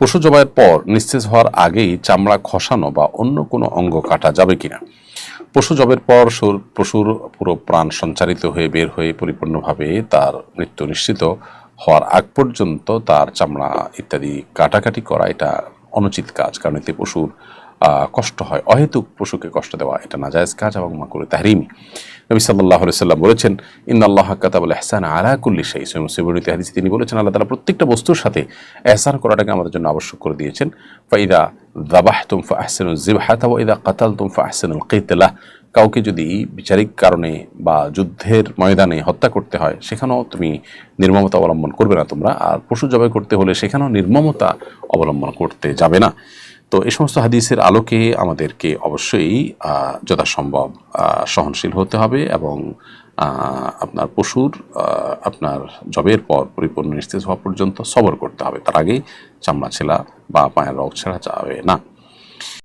পশু জবাইয়ের পর নিস্তেজ হওয়ার আগেই চামড়া খসানো বা অন্য কোনো অঙ্গ কাটা যাবে কিনা? পশু জবের পর পশুর পুরো প্রাণ সঞ্চারিত হয়ে বের হয়ে পরিপূর্ণভাবে তার মৃত্যু নিশ্চিত হওয়ার আগ পর্যন্ত তার চামড়া ইত্যাদি কাটাকাটি করা এটা অনুচিত কাজ। কারণ এতে পশুর কষ্ট হয়, অহেতুক পশুকে কষ্ট দেওয়া, এটা নাজায়জ কাজ এবং মাকুরে তাহরিমি। নবী সাল্লাহ সাল্লাম বলেছেন ইন্দাল্লাহ কাতাবুল এহসান আলা কুল্লি শাই মুসিবরিত হাদিস তিনি বলেছেন, আল্লাহ তালা প্রত্যেকটা বস্তুর সাথে এহসান করাটাকে আমাদের জন্য আবশ্যক করে দিয়েছেন। ফাইদা দাবাহ তুমফা আহসেন জিবাহাত ইদা কাতাল তুমফা আহসেন কেতলাহ কাউকে যদি বিচারিক কারণে বা যুদ্ধের ময়দানে হত্যা করতে হয়, সেখানেও তুমি নির্মমতা অবলম্বন করবে না তোমরা। আর পশু জবাই করতে হলে সেখানেও নির্মমতা অবলম্বন করতে যাবে না। তো এই সমস্ত হাদিসের আলোকে আমাদেরকে অবশ্যই যথাসম্ভব সহনশীল হতে হবে এবং আপনার পশুর আপনার জবের পর পরিপূর্ণ নিস্তেজ হওয়া পর্যন্ত সবর করতে হবে। তার আগে চামড়া ছেলা বা পায়ের রগ ছেঁড়া যাবে না।